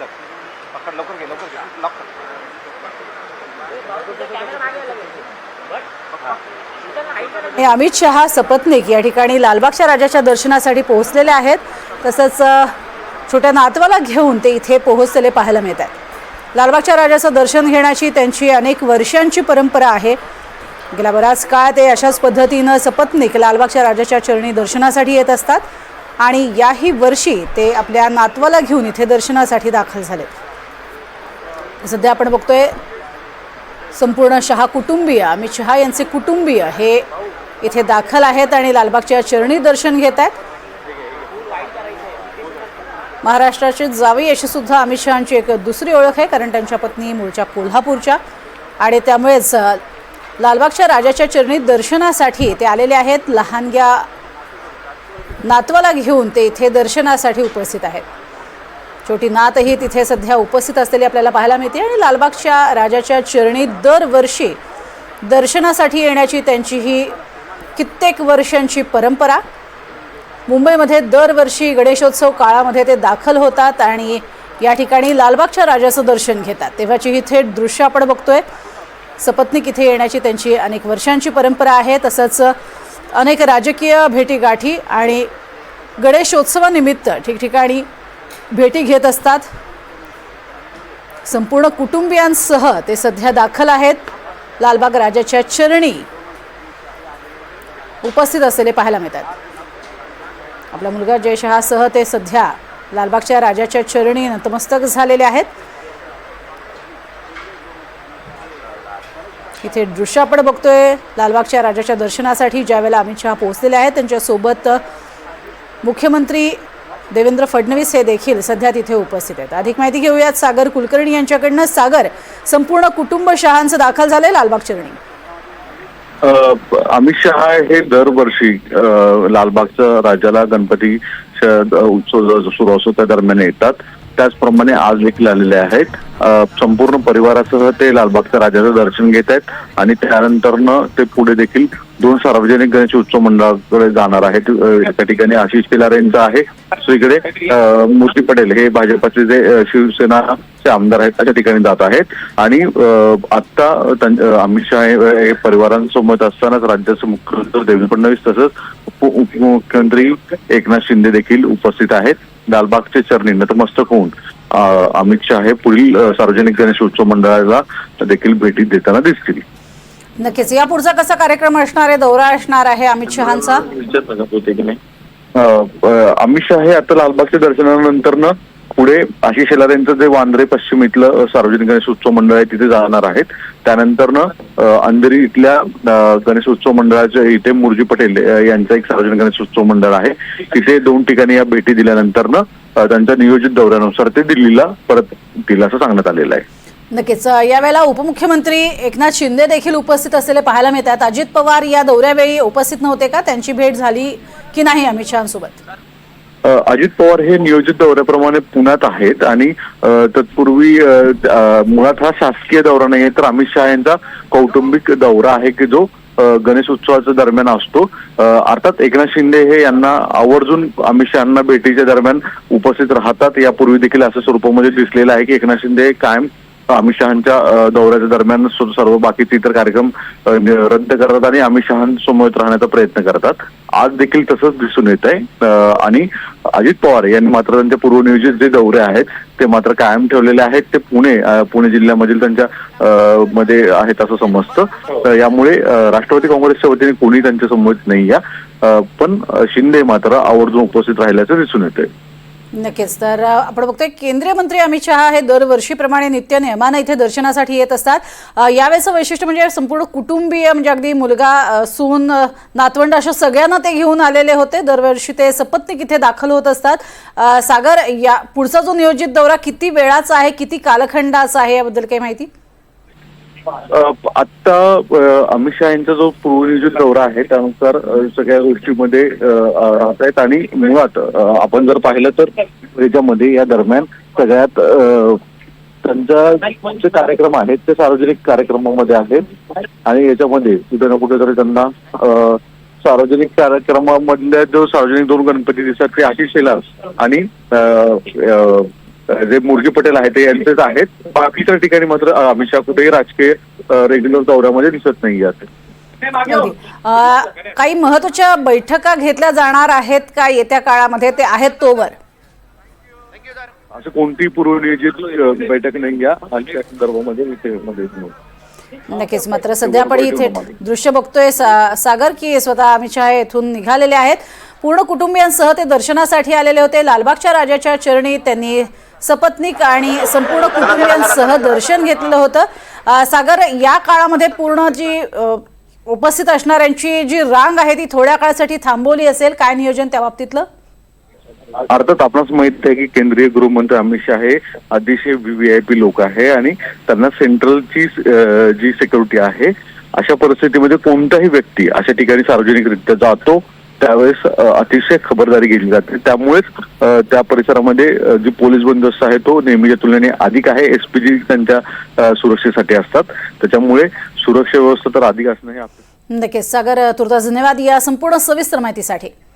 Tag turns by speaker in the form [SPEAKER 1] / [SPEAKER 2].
[SPEAKER 1] कर पकड लवकर घे लवकर घे. लॉक कर.
[SPEAKER 2] हे अमित शहा सपत्निक या ठिकाणी लालबागच्या राजाच्या दर्शनासाठी पोहोचलेले आहेत. तसंच छोट्या नातवाला घेऊन ते इथे पोहोचलेले पाहायला मिळत आहेत. लालबागच्या राजाचं दर्शन घेण्याची त्यांची अनेक वर्षांची परंपरा आहे. गेला बराच काळ ते अशाच पद्धतीनं सपत्निक लालबागच्या राजाच्या चरणी दर्शनासाठी येत असतात. आणि याही वर्षी ते आपल्या नातवाला घेऊन इथे दर्शनासाठी दाखल झाले. सध्या आपण बघतोय संपूर्ण शहा कुटुंबीय अमित शहा यांचे कुटुंबीय हे इथे दाखल आहेत आणि लालबागच्या चरणी दर्शन घेत आहेत. महाराष्ट्राचे जावे अशी सुद्धा अमित शहांची एक दुसरी ओळख आहे कारण त्यांच्या पत्नी मूळच्या कोल्हापूरच्या आणि त्यामुळेच लालबागच्या राजाच्या चरणी दर्शनासाठी ते आलेले आहेत लहानग्या नातवाला घेऊन ते इथे दर्शनासाठी उपस्थित आहेत. छोटी नातही तिथे सध्या उपस्थित असलेली आपल्याला पाहायला मिळते आणि लालबागच्या राजाच्या चरणी दरवर्षी दर्शनासाठी येण्याची त्यांची ही कित्येक वर्षांची परंपरा. मुंबईमध्ये दरवर्षी गणेशोत्सव काळामध्ये ते दाखल होतात आणि या ठिकाणी लालबागच्या राजाचं दर्शन घेतात. तेव्हाची ही थेट दृश्य आपण बघतोय. सपत्नीक इथे येण्याची त्यांची अनेक वर्षांची परंपरा आहे. तसंच अनेक राजकीय भेटीगाठी आणि गणेशोत्सवानिमित्त ठिकठिकाणी भेटी घेत असतात. संपूर्ण कुटुंबियांसह ते सध्या दाखल आहेत. लालबाग राजाच्या चरणी उपस्थित असलेले पाहायला मिळतात. आपला मुलगा जयशहासह ते सध्या लालबागच्या राजाच्या चरणी नतमस्तक झालेले आहेत. इथे दृश्य आपण बघतोय. लालबागच्या राजाच्या दर्शनासाठी ज्यावेळेला अमित शहा पोहोचलेले आहेत त्यांच्यासोबत मुख्यमंत्री देवेंद्र फडणवीस हे देखील सध्या तिथे उपस्थित आहेत. अधिक माहिती घेऊयात सागर कुलकर्णी यांच्याकडनं. सागर संपूर्ण कुटुंब शहांचं दाखल झालंय लालबाग चरणी
[SPEAKER 3] अमित शहा हे दरवर्षी लालबागच्या राजाला गणपती उत्सव सुरू असतो त्या दरम्यान येतात. त्याचप्रमाणे आज देखील आलेले आहेत. संपूर्ण परिवारासह ते लालबागच्या राजाचं दर्शन घेत आहेत आणि त्यानंतरनं ते पुढे देखील दोन सार्वजनिक गणेश उत्सव मंडळाकडे जाणार आहेत. त्या ठिकाणी आशिष केलार यांचं आहे. दुसरीकडे मूर्ती पटेल हे भाजपाचे जे शिवसेनाचे आमदार आहेत अशा ठिकाणी जात आहेत. आणि आता अमित शहा हे परिवारांसोबत असतानाच राज्याचे मुख्यमंत्री देवेंद्र फडणवीस तसंच उप- उपमुख्यमंत्री एकनाथ शिंदे देखील उपस्थित आहेत. लालबागचे चरणी नतमस्तक होऊन अमित शहा हे पुढील सार्वजनिक गणेश उत्सव मंडळाला देखील भेटी देताना दिसतील.
[SPEAKER 2] नक्कीच. या पुढचा कसा कार्यक्रम असणार आहे? दौरा असणार आहे अमित शहांचा?
[SPEAKER 3] अमित शहा हे आता लालबागच्या दर्शनानंतर ना पुढे आशिष शेलार यांचं जे वांद्रे पश्चिम इथलं सार्वजनिक गणेश उत्सव मंडळ आहे तिथे जाणार आहेत. त्यानंतर न अंधेरी इथल्या गणेशोत्सव गणेश उत्सव मंडळाच्या इथे मुरजी पटेल यांचं एक सार्वजनिक गणेश उत्सव मंडळ आहे. तिथे दोन ठिकाणी या भेटी दिल्यानंतर न त्यांच्या नियोजित दौऱ्यानुसार ते दिल्लीला परत दिला असं सांगण्यात आलेलं आहे.
[SPEAKER 2] नक्कीच. यावेळेला उपमुख्यमंत्री एकनाथ शिंदे देखील उपस्थित असलेले पाहायला मिळतात. अजित पवार या दौऱ्यावेळी उपस्थित नव्हते का? त्यांची भेट झाली की नाही अमित शहासोबत?
[SPEAKER 3] अजित पवार हे नियोजित दौऱ्याप्रमाणे पुण्यात आहेत आणि तत्पूर्वी मुळात हा शासकीय दौरा नाही आहे तर अमित शहा यांचा कौटुंबिक दौरा आहे की जो गणेश उत्सवाच्या दरम्यान असतो. अर्थात एकनाथ शिंदे हे यांना आवर्जून अमित शहाना भेटीच्या दरम्यान उपस्थित राहतात. यापूर्वी देखील असं स्वरूपामध्ये दिसलेलं आहे की एकनाथ शिंदे हे कायम अमित शहाच्या दौऱ्याच्या दरम्यान सर्व बाकीचे इतर कार्यक्रम रद्द करतात आणि अमित शहासमोर राहण्याचा प्रयत्न करतात. आज देखील तसंच दिसून येत आहे आणि अजित पवार यांनी मात्र त्यांचे पूर्वनियोजित जे दौरे आहेत ते मात्र कायम ठेवलेले आहेत. ते पुणे पुणे जिल्ह्यामधील त्यांच्या मध्ये आहेत असं समजतं. तर यामुळे राष्ट्रवादी काँग्रेसच्या वतीने कोणी त्यांच्यासमोर नाही या पण शिंदे मात्र आवर्जून उपस्थित राहिल्याचं दिसून येतंय.
[SPEAKER 2] नक्कीच. तर आपण बघतोय केंद्रीय मंत्री अमित शहा हे दरवर्षीप्रमाणे नित्य नियमानं इथे दर्शनासाठी येत असतात. यावेळेचं वैशिष्ट्य म्हणजे संपूर्ण कुटुंबीय म्हणजे अगदी मुलगा सून नातवंड अशा सगळ्यांना ते घेऊन आलेले होते. दरवर्षी ते सपत्नीक इथे दाखल होत असतात. सागर या पुढचा जो नियोजित दौरा किती वेळाचा आहे किती कालखंडाचा आहे याबद्दल काही माहिती?
[SPEAKER 3] आता अमित शहा यांचा जो पूर्वनियोजित दौरा आहे त्यानुसार सगळ्या गोष्टीमध्ये राहत आहेत आणि मुळात आपण जर पाहिलं तर याच्यामध्ये या दरम्यान सगळ्यात त्यांचा त्यांच्या जे कार्यक्रम आहेत ते सार्वजनिक कार्यक्रमामध्ये आहेत आणि याच्यामध्ये कुठे ना कुठेतरी त्यांना सार्वजनिक कार्यक्रमामधल्या जो सार्वजनिक दोन गणपती दिसतात ते आशिष शेलार आणि जे मुरजी पटेल आहेत ते यांचेच आहेत. बाकीच्या ठिकाणी मात्र अमित शहा कुठेही राजकीय रेग्युलर दौऱ्यामध्ये दिसत नाही आहेत
[SPEAKER 2] काही महत्त्वाच्या बैठका घेतल्या जाणार आहेत का येत्या काळामध्ये? ते आहेत तोवर.
[SPEAKER 3] असं कोणतीही पूर्वनियोजित बैठक नाही या संदर्भामध्ये
[SPEAKER 2] नक्कीच मात्र सध्या आपण इथे दृश्य बघतोय. सागर की स्वतः अमित शहा येथून निघालेले आहेत. पूर्ण कुटुंबियांसह ते दर्शनासाठी आलेले होते. लालबागच्या राजाच्या चरणी त्यांनी सपत्निक आणि संपूर्ण कुटुंबियांसह दर्शन घेतलेलं होतं. सागर या काळामध्ये पूर्ण जी उपस्थित असणाऱ्यांची जी रांग आहे ती थोड्या काळासाठी थांबवली असेल. काय नियोजन त्या बाबतीतलं?
[SPEAKER 3] अर्थात आपणास माहीत आहे की केंद्रीय गृहमंत्री अमित शहा हे अतिशय व्ही आय पी लोक आहे आणि त्यांना सेंट्रलची जी सिक्युरिटी आहे अशा परिस्थितीमध्ये कोणताही व्यक्ती अशा ठिकाणी सार्वजनिकरित्या जातो. त्यावेळेस अतिशय खबरदारी घेतली जाते. त्यामुळेच त्या परिसरामध्ये जी पोलीस बंदोबस्त आहे तो नेहमीच्या तुलनेने अधिक आहे. एसपीजी त्यांच्या सुरक्षेसाठी असतात. त्याच्यामुळे सुरक्षा व्यवस्था तर अधिक असणं हे
[SPEAKER 2] नक्कीच. सागर तुर्तास धन्यवाद या संपूर्ण सविस्तर माहितीसाठी.